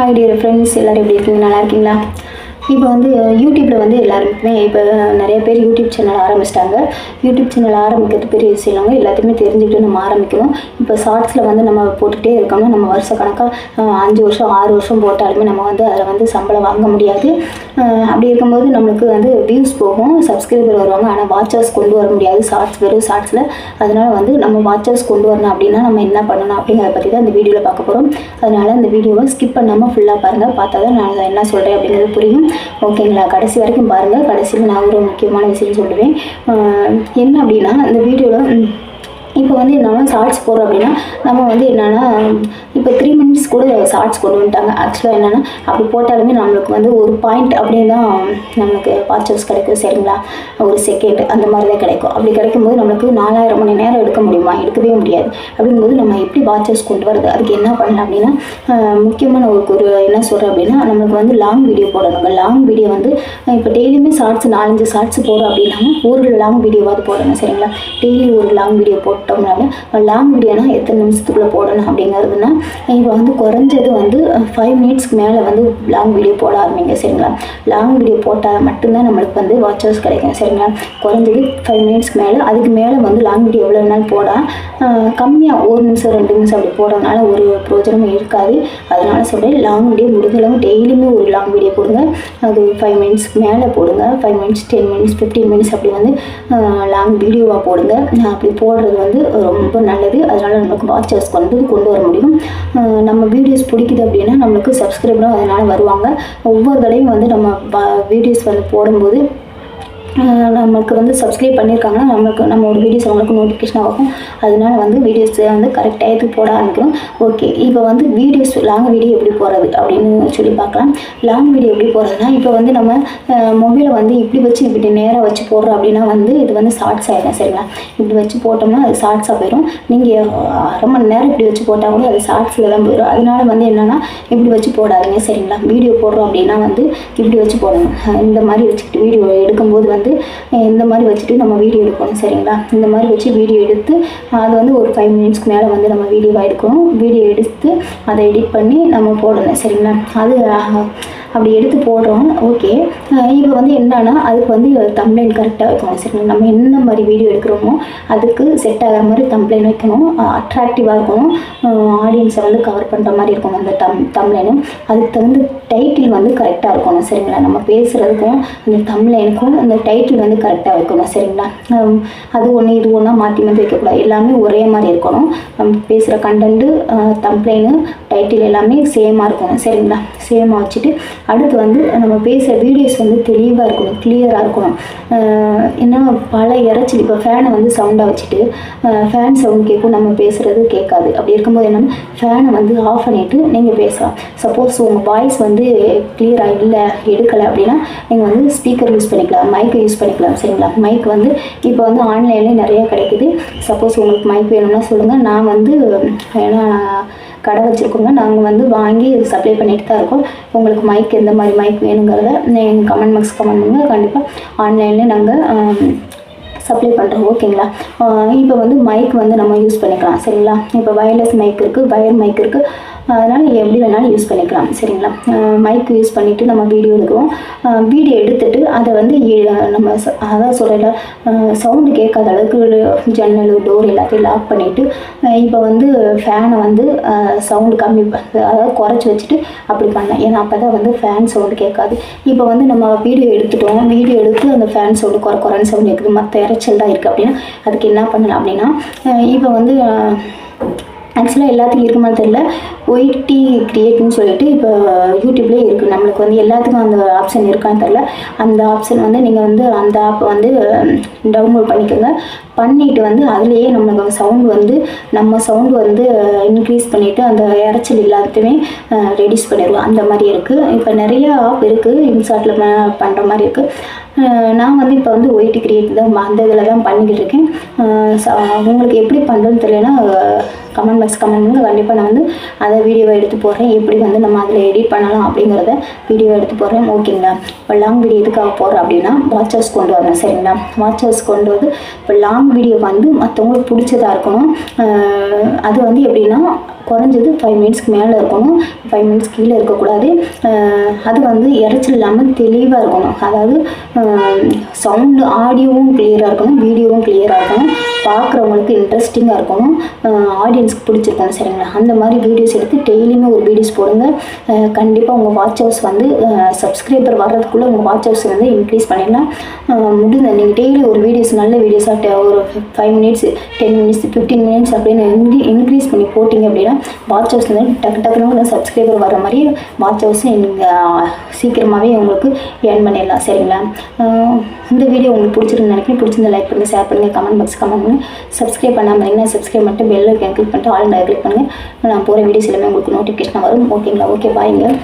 Hi dear friends எல்லோரும் எப்படி இருக்கீங்க? நல்லா இருக்கீங்களா? இப்போ வந்து யூடியூப்பில் வந்து எல்லாருக்குமே இப்போ நிறைய பேர் யூடியூப் சேனல் ஆரம்பிச்சிட்டாங்க. யூடியூப் சேனல் ஆரம்பிக்கிறது பெரிய விஷயம் இல்லைங்க. எல்லாத்தையுமே தெரிஞ்சுக்கிட்டு நம்ம ஆரம்பிக்கணும் இப்போ ஷார்ட்ஸில் வந்து நம்ம போட்டுகிட்டே இருக்கோம்னா நம்ம வருஷ கணக்காக அஞ்சு வருஷம் ஆறு வருஷம் போட்டாலுமே நம்ம வந்து அதில் வந்து சம்பளம் வாங்க முடியாது. அப்படி இருக்கும்போது நம்மளுக்கு வந்து வியூஸ் போகும் சப்ஸ்கிரைபர் வருவாங்க. ஆனால் வாட்சர்ஸ் கொண்டு வர முடியாது. ஷார்ட்ஸ் வெறும் ஷார்ட்ஸில் அதனால் வந்து நம்ம வாட்சர்ஸ் கொண்டு வரணும் அப்படின்னா நம்ம என்ன பண்ணணும் அப்படிங்கிறத பற்றி தான் இந்த வீடியோவில் பார்க்க போகிறோம் அதனால் அந்த வீடியோவை ஸ்கிப் பண்ணாமல் ஃபுல்லாக பாருங்கள் பார்த்தா தான் நான் என்ன சொல்கிறேன் அப்படிங்கிறது புரியும். ஓகேங்களா கடைசி வரைக்கும் பாருங்கள் கடைசியில் நான் ஒரு முக்கியமான விஷயம் சொல்லுவேன். என்ன அப்படின்னா இந்த வீடியோவில் இப்போ வந்து என்னென்னா ஷார்ட்ஸ் போடுறோம் அப்படின்னா நம்ம வந்து என்னென்னா இப்போ த்ரீ மினிட்ஸ் கூட ஷார்ட்ஸ் கொண்டு வந்துட்டாங்க. ஆக்சுவலாக என்னென்னா அப்படி போட்டாலுமே நம்மளுக்கு வந்து ஒரு பாயிண்ட் அப்படியே தான் நம்மளுக்கு வாட்சர்ஸ் கிடைக்கும் சரிங்களா? ஒரு செகண்ட் அந்த மாதிரி தான் கிடைக்கும். அப்படி கிடைக்கும்போது நம்மளுக்கு நாலாயிரம் மணி நேரம் எடுக்க முடியுமா? எடுக்கவே முடியாது. அப்படிங்கும்போது நம்ம எப்படி வாட்சர்ஸ் கொண்டு வரது அதுக்கு என்ன பண்ணலாம் அப்படின்னா முக்கியமான ஒரு ஒரு என்ன சொல்கிறேன் அப்படின்னா நம்மளுக்கு வந்து லாங் வீடியோ போடணும். லாங் வீடியோ வந்து இப்போ டெய்லியுமே ஷார்ட்ஸ் நாலஞ்சு ஷார்ட்ஸ் போடுறோம் அப்படின்னா ஒரு லாங் வீடியோவாவது போடணும் சரிங்களா? டெய்லி ஒரு லாங் வீடியோ போட்டு போட்டோம்னால லாங் வீடியோனா எத்தனை நிமிஷத்துக்குள்ளே போடணும்? அப்படிங்கிறதுனா இப்போ வந்து குறைஞ்சது வந்து ஃபைவ் மினிட்ஸ்க்கு மேலே வந்து லாங் வீடியோ போட ஆரம்பிங்க. சரிங்களா? லாங் வீடியோ போட்டால் மட்டும்தான் நம்மளுக்கு வந்து வாட்சர்ஸ் கிடைக்கும். சரிங்களா? குறைஞ்சது ஃபைவ் மினிட்ஸ்க்கு மேலே அதுக்கு மேலே வந்து லாங் வீடியோ எவ்வளோ வேணாலும் போடலாம் கம்மியாக ஒரு நிமிஷம் ரெண்டு நிமிஷம் அப்படி போடுறதுனால ஒரு பிரோஜனமும் இருக்காது. அதனால் சொல்கிறேன் லாங் வீடியோ முடிஞ்சளவு டெய்லியுமே ஒரு லாங் வீடியோ போடுங்க. அது ஃபைவ் மினிட்ஸ்க்கு மேலே போடுங்க. Five minutes ten minutes fifteen minutes அப்படி வந்து லாங் வீடியோவாக போடுங்க. அப்படி போடுறது வந்து ரொம்ப நல்லது. அதனால் நமக்கு வாட்சர்ஸ் வந்து கொண்டு வர முடியும். நம்ம வீடியோஸ் பிடிக்குது அப்படின்னா நம்மளுக்கு சப்ஸ்கிரைபரும் அதனால் வருவாங்க. ஒவ்வொரு தடையும் வந்து நம்ம வீடியோஸ் வந்து போடும்போது நமக்கு வந்து சப்ஸ்கிரைப் பண்ணியிருக்காங்கன்னா நம்மளுக்கு நம்ம ஒரு வீடியோஸ் அவங்களுக்கு நோட்டிஃபிகேஷன் ஆகும். அதனால வந்து வீடியோஸ் வந்து கரெக்ட் டயத்துக்கு போட ஆரம்பிக்கணும். ஓகே இப்போ வந்து வீடியோஸ் லாங் வீடியோ எப்படி போகிறது அப்படின்னு சொல்லி பார்க்கலாம். லாங் வீடியோ எப்படி போகிறதுனா இப்போ வந்து நம்ம மொபைலை வந்து இப்படி வச்சு இப்படி நேராக வச்சு போடுறோம் அப்படின்னா வந்து இது வந்து ஷார்ட்ஸ் ஆகிடும் சரிங்களா? இப்படி வச்சு போட்டோம்னா அது ஷார்ட்ஸாக போயிடும் நீங்கள் அரை மணி நேரம் இப்படி வச்சு போட்டால் கூட அது ஷார்ட்ஸில் தான் போயிடும் அதனால வந்து என்னென்னா இப்படி வச்சு போடாதீங்க சரிங்களா? வீடியோ போடுறோம் அப்படின்னா வந்து இப்படி வச்சு போடணும். இந்த மாதிரி வச்சுக்கிட்டு வீடியோ எடுக்கும்போது வந்து வந்து இந்த மாதிரி வச்சுட்டு நம்ம வீடியோ எடுக்கணும் சரிங்களா? இந்த மாதிரி வச்சு வீடியோ எடுத்து அது வந்து ஒரு ஃபைவ் மினிட்ஸ்க்கு மேலே வந்து நம்ம வீடியோவாக எடுக்கணும். வீடியோ எடுத்து அதை எடிட் பண்ணி நம்ம போடணும் சரிங்களா? அது அப்படி எடுத்து போடுறோம் ஓகே இப்போ வந்து என்னன்னா அதுக்கு வந்து தம்ப்ளைன் கரெக்டாக வைக்கணும். சரிங்களா நம்ம என்ன மாதிரி வீடியோ எடுக்கிறோமோ அதுக்கு செட் ஆகிற மாதிரி தம்ப்ளைன் வைக்கணும். அட்ராக்டிவாக இருக்கணும். ஆடியன்ஸை வந்து கவர் பண்ணுற மாதிரி இருக்கும் அந்த தம் தம்ப்ளைனும் அதுக்கு தகுந்த டைட்டில் வந்து கரெக்டாக இருக்கணும். சரிங்களா? நம்ம பேசுகிறதுக்கும் அந்த தம்ப்ளைனுக்கும் அந்த டைட்டில் வந்து கரெக்டாக வைக்கணும். சரிங்களா? அது ஒன்று இது ஒன்றா மாற்றி மாற்றி வைக்கக்கூடாது. எல்லாமே ஒரே மாதிரி இருக்கணும். நம்ம பேசுகிற கண்டென்ட்டு தம்ப்ளைனு டைட்டில் எல்லாமே சேமாக இருக்கணும். சரிங்களா? சேமாக வச்சுட்டு அடுத்து வந்து நம்ம பேசுகிற வீடியோஸ் வந்து தெளிவாக இருக்கணும் கிளியராக இருக்கணும். என்ன பல இறைச்சல் இப்போ ஃபேனை வந்து சவுண்டாக வச்சுட்டு ஃபேன் சவுண்ட் கேட்கும் நம்ம பேசுகிறது கேட்காது. அப்படி இருக்கும்போது என்னென்னா ஃபேனை வந்து ஆஃப் பண்ணிவிட்டு நீங்கள் பேசலாம். சப்போஸ் உங்கள் வாய்ஸ் வந்து கிளியராக இல்லை எடுக்கலை அப்படின்னா நீங்கள் வந்து ஸ்பீக்கர் யூஸ் பண்ணிக்கலாம் மைக்கை யூஸ் பண்ணிக்கலாம் சரிங்களா? மைக் வந்து இப்போ வந்து ஆன்லைன்லேயே நிறையா கிடைக்குது. சப்போஸ் உங்களுக்கு மைக் வேணும்னா சொல்லுங்கள் நான் வந்து ஏன்னா கடை வச்சுருக்கோங்க நாங்கள் வந்து வாங்கி சப்ளை பண்ணிட்டு தான் இருக்கோம். உங்களுக்கு மைக் எந்த மாதிரி மைக் வேணுங்கிறத நீங்கள் கமெண்ட் பாக்ஸ் கமெண்ட் பண்ணுங்கள் கண்டிப்பாக ஆன்லைன்லேயே நாங்கள் சப்ளை பண்ணுறோம் ஓகேங்களா? இப்போ வந்து மைக் வந்து நம்ம யூஸ் பண்ணிக்கலாம். சரிங்களா? இப்போ வயர்லெஸ் மைக் இருக்குது வயர் மைக் இருக்குது அதனால் நீங்கள் எப்படி வேணாலும் யூஸ் பண்ணிக்கலாம். சரிங்களா? மைக் யூஸ் பண்ணிவிட்டு நம்ம வீடியோ எடுக்கிறோம். வீடியோ எடுத்துட்டு அதை வந்து நம்ம அதான் சொல்லல சவுண்டு கேட்காத அளவுக்கு ஜன்னல் டோர் எல்லாத்தையும் லாக் பண்ணிவிட்டு இப்போ வந்து ஃபேனை வந்து சவுண்டு கம்மி அதாவது குறைச்சி வச்சுட்டு அப்படி பண்ணலாம். ஏன்னா அப்போ தான் வந்து ஃபேன் சவுண்டு கேட்காது. இப்போ வந்து நம்ம வீடியோ எடுத்துட்டோம். வீடியோ எடுத்து அந்த ஃபேன் சவுண்டு குறை குறைன்னு சவுண்ட் இருக்குது மற்ற இறைச்சல் தான் இருக்குது அப்படின்னா அதுக்கு என்ன பண்ணலாம் அப்படின்னா இப்போ வந்து ஆக்சுவலாக எல்லாத்துக்கும் இருக்குமா தெரியல. ஒயிட்டி கிரியேட்னு சொல்லிட்டு இப்போ யூடியூப்லேயே இருக்குது நம்மளுக்கு வந்து எல்லாத்துக்கும் அந்த ஆப்ஷன் இருக்கான்னு தெரில அந்த ஆப்ஷன் வந்து நீங்கள் வந்து அந்த ஆப் வந்து டவுன்லோட் பண்ணிக்கோங்க. பண்ணிட்டு வந்து அதுலேயே நம்மளுக்கு சவுண்ட் வந்து நம்ம சவுண்ட் வந்து இன்க்ரீஸ் பண்ணிவிட்டு அந்த இறைச்சல் எல்லாத்தையுமே ரெடியூஸ் பண்ணிடுவோம் அந்த மாதிரி இருக்குது இப்போ நிறைய ஆப் இருக்குது இன்சாட்டில் பண்ணுற மாதிரி இருக்குது நான் வந்து இப்போ வந்து ஒயிட் கிரியேட் தான் அந்த இதில் தான் பண்ணிக்கிட்டு இருக்கேன். உங்களுக்கு எப்படி பண்ணுறதுன்னு தெரியலன்னா கமெண்ட் பாக்ஸ் கமெண்ட் பண்ணுங்க. கண்டிப்பாக நான் வந்து அதை வீடியோவை எடுத்து போடுறேன். எப்படி வந்து நம்ம அதில் எடிட் பண்ணலாம் அப்படிங்கிறத வீடியோ எடுத்து போடுறேன். ஓகேங்களா இப்போ லாங் வீடியோ எதுக்காக போகிறேன் அப்படின்னா வாட்சர்ஸ் கொண்டு வரணும். சரிங்களா? வாட்சர்ஸ் கொண்டு வந்து இப்போ லாங் லாங் வீடியோ வந்து மற்றவங்களுக்கு பிடிச்சதாக இருக்கணும். அது வந்து எப்படின்னா குறைஞ்சது ஃபைவ் மினிட்ஸ்க்கு மேலே இருக்கணும். ஃபைவ் மினிட்ஸ் கீழே இருக்கக்கூடாது. அது வந்து இறைச்சல் இல்லாமல் தெளிவாக இருக்கணும். அதாவது சவுண்டு ஆடியோவும் கிளியராக இருக்கணும். வீடியோவும் கிளியராக இருக்கணும். பார்க்குறவங்களுக்கு இன்ட்ரெஸ்டிங்காக இருக்கணும். ஆடியன்ஸ்க்கு பிடிச்சிருக்கணும் சரிங்களா? அந்த மாதிரி வீடியோஸ் எடுத்து டெய்லியுமே ஒரு வீடியோஸ் போடுங்க. கண்டிப்பாக உங்கள் வாட்ச் ஹவர்ஸ் வந்து சப்ஸ்கிரைபர் வர்றதுக்குள்ளே உங்கள் வாட்ச் ஹவர்ஸ் வந்து இன்க்ரீஸ் பண்ணிடலாம். முடிந்த முடிஞ்ச நீங்கள் டெய்லி ஒரு வீடியோஸ் நல்ல வீடியோஸாக ஒரு five minutes ten minutes fifteen minutes அப்படின்னு இன்க்ரீ இன்க்ரீஸ் பண்ணி போட்டிங்க அப்படின்னா வாட்ச் ஹவர்ஸ் வந்து டக்கு டக்குனு சப்ஸ்கிரைபர் வர மாதிரி வாட்ச் ஹவர்ஸ் நீங்கள் சீக்கிரமாகவே உங்களுக்கு ஏர்ன் பண்ணிடலாம் சரிங்களா? இந்த வீடியோ உங்களுக்கு பிடிச்சிருந்து நினைக்கிறேன். பிடிச்சிருந்தா லைக் பண்ணுங்கள் ஷேர் பண்ணுங்கள் கமெண்ட் பாக்ஸ் கமெண்ட் பண்ணுங்கள் சப்ஸ்கிரைப் பண்ணாமல் இருந்தீங்கன்னா சப்ஸ்கிரைப் பண்ணிட்டு பெல் கிளிக் பண்ணிட்டு ஆல் கிளிக் பண்ணுங்கள் நான் போகிற வீடியோஸ் எல்லாமே உங்களுக்கு நோட்டிஃபிகேஷன் வரும். ஓகேங்களா ஓகே பாய்ங்க